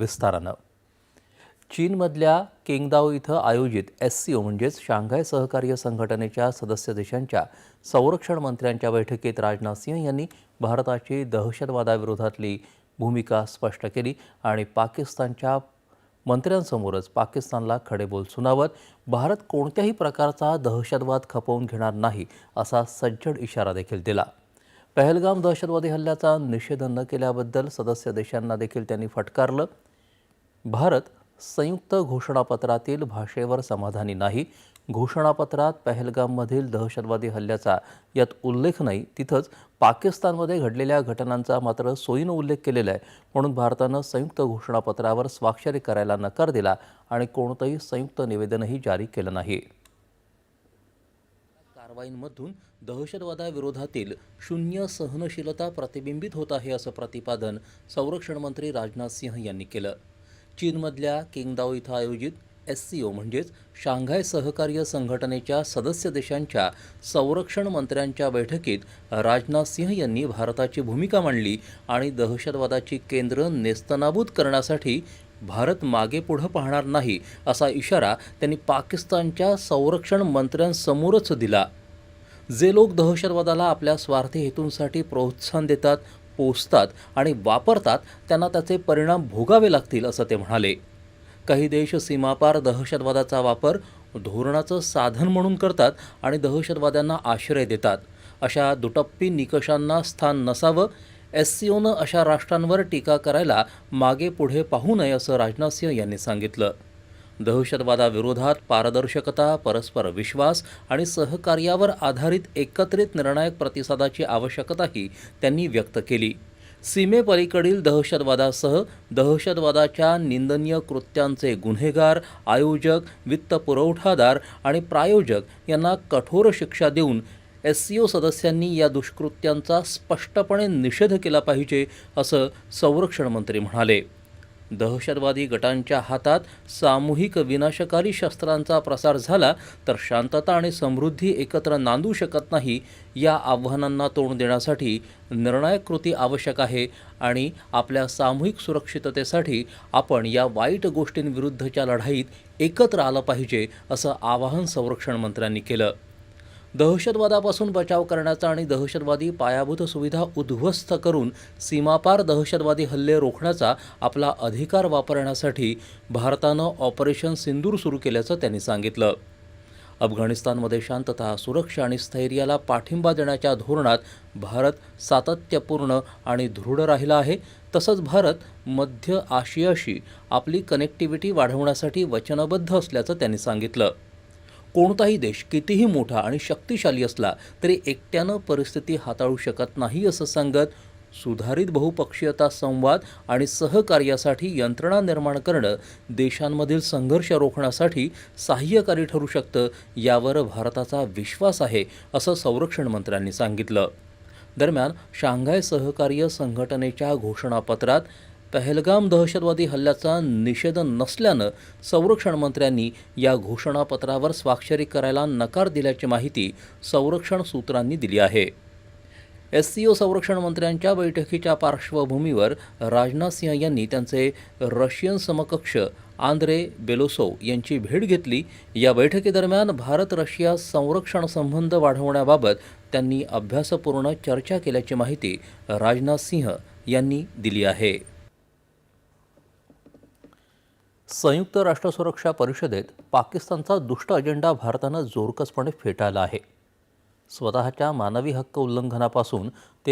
विस्तारानं. चीनमधल्या किंगदाओ इथं आयोजित एस सी ओ म्हणजेच शांघाय सहकार्य संघटनेच्या सदस्य देशांच्या संरक्षण मंत्र्यांच्या बैठकीत राजनाथ सिंह यांनी भारताची दहशतवादाविरोधातली भूमिका स्पष्ट केली आणि पाकिस्तानच्या मंत्र्यांसमोरच पाकिस्तानला खडेबोल सुनावत भारत कोणत्याही प्रकारचा दहशतवाद खपवून घेणार नाही असा सज्जड इशारा देखील दिला. पहलगाम दहशतवादी हल्ल्याचा निषेध न केल्याबद्दल सदस्य देशांना देखील त्यांनी फटकारलं. भारत संयुक्त घोषणापत्रातील भाषेवर समाधानी नाही. घोषणापत्रात पहलगाममधील दहशतवादी हल्ल्याचा यात उल्लेख नाही. तिथंच पाकिस्तानमध्ये घडलेल्या घटनांचा मात्र सोयीनं उल्लेख केलेला आहे. म्हणून भारतानं संयुक्त घोषणापत्रावर स्वाक्षरी करायला नकार दिला आणि कोणतंही संयुक्त निवेदनही जारी केलं नाही. कारवाईंमधून दहशतवादाविरोधातील शून्य सहनशीलता प्रतिबिंबित होत आहे असं प्रतिपादन संरक्षण मंत्री राजनाथ सिंह यांनी केलं. चीनमधल्या किंगदाओ इथं आयोजित एस सी ओ म्हणजेच शांघाय सहकार्य संघटनेच्या सदस्य देशांच्या संरक्षण मंत्र्यांच्या बैठकीत राजनाथ सिंह यांनी भारताची भूमिका मांडली आणि दहशतवादाची केंद्र नेस्तनाबूत करण्यासाठी भारत मागे पुढं पाहणार नाही असा इशारा त्यांनी पाकिस्तानच्या संरक्षण मंत्र्यांसमोरच दिला. जे लोक दहशतवादाला आपल्या स्वार्थी हेतूंसाठी प्रोत्साहन देतात पोचतात आणि वापरतात त्यांना त्याचे परिणाम भोगावे लागतील असं ते म्हणाले. काही देश सीमापार दहशतवादाचा वापर धोरणाचं साधन म्हणून करतात आणि दहशतवाद्यांना आश्रय देतात. अशा दुटप्पी निकषांना स्थान नसावं एस सी ओनं अशा राष्ट्रांवर टीका करायला मागे पुढे पाहू नये असं राजनाथ सिंह यांनी सांगितलं. दहशतवादाविरोधात पारदर्शकता परस्पर विश्वास आणि सहकार्यावर आधारित एकत्रित निर्णायक प्रतिसादाची आवश्यकताही त्यांनी व्यक्त केली. सीमेपलीकडील दहशतवादासह दहशतवादाच्या निंदनीय कृत्यांचे गुन्हेगार आयोजक वित्त पुरवठादार आणि प्रायोजक यांना कठोर शिक्षा देऊन एस सी ओ सदस्यांनी या दुष्कृत्यांचा स्पष्टपणे निषेध केला पाहिजे असं संरक्षण मंत्री म्हणाले. दहशतवादी गटांच्या हातात सामूहिक विनाशकारी शस्त्रांचा प्रसार झाला तर शांतता आणि समृद्धी एकत्र नांदू शकत नाही या आव्हानांना तोंड देण्यासाठी निर्णायक कृती आवश्यक आहे आणि आपल्या सामूहिक सुरक्षिततेसाठी आपण या वाईट गोष्टींविरुद्धच्या लढाईत एकत्र आलं पाहिजे असं आवाहन संरक्षण मंत्र्यांनी केलं. दहशतवादापासून बचाव करण्याचा आणि दहशतवादी पायाभूत सुविधा उद्ध्वस्त करून सीमापार दहशतवादी हल्ले रोखण्याचा आपला अधिकार वापरण्यासाठी भारतानं ऑपरेशन सिंदूर सुरू केल्याचं त्यांनी सांगितलं. अफगाणिस्तानमध्ये शांतता सुरक्षा आणि स्थैर्याला पाठिंबा देण्याच्या धोरणात भारत सातत्यपूर्ण आणि दृढ राहिला आहे. तसंच भारत मध्य आशियाशी आपली कनेक्टिव्हिटी वाढवण्यासाठी वचनबद्ध असल्याचं त्यांनी सांगितलं. कोणताही देश कितीही मोठा आणि शक्तिशाली असला तरी एकट्यानं परिस्थिती हाताळू शकत नाही असं सांगत सुधारित बहुपक्षीयता संवाद आणि सहकार्यासाठी यंत्रणा निर्माण करणं देशांमधील संघर्ष रोखण्यासाठी सहाय्यकारी ठरू शकतं यावर भारताचा विश्वास आहे असं संरक्षण मंत्र्यांनी सांगितलं. दरम्यान शांघाय सहकार्य संघटनेच्या घोषणापत्रात पहलगाम दहशतवादी हल्ल्याचा निषेध नसल्यानं संरक्षण मंत्र्यांनी या घोषणापत्रावर स्वाक्षरी करायला नकार दिल्याची माहिती संरक्षण सूत्रांनी दिली आहे. एस सी ओ संरक्षण मंत्र्यांच्या बैठकीच्या पार्श्वभूमीवर राजनाथ सिंह यांनी त्यांचे रशियन समकक्ष आंद्रे बेलोसोव यांची भेट घेतली. या बैठकीदरम्यान भारत रशिया संरक्षण संबंध वाढवण्याबाबत त्यांनी अभ्यासपूर्ण चर्चा केल्याची माहिती राजनाथ सिंह यांनी दिली आहे. संयुक्त राष्ट्र सुरक्षा परिषदेत पाकिस्तानचा दुष्ट अजेंडा भारतानं जोरकसपणे फेटाळला आहे. स्वतःच्या मानवी हक्क उल्लंघनापासून ते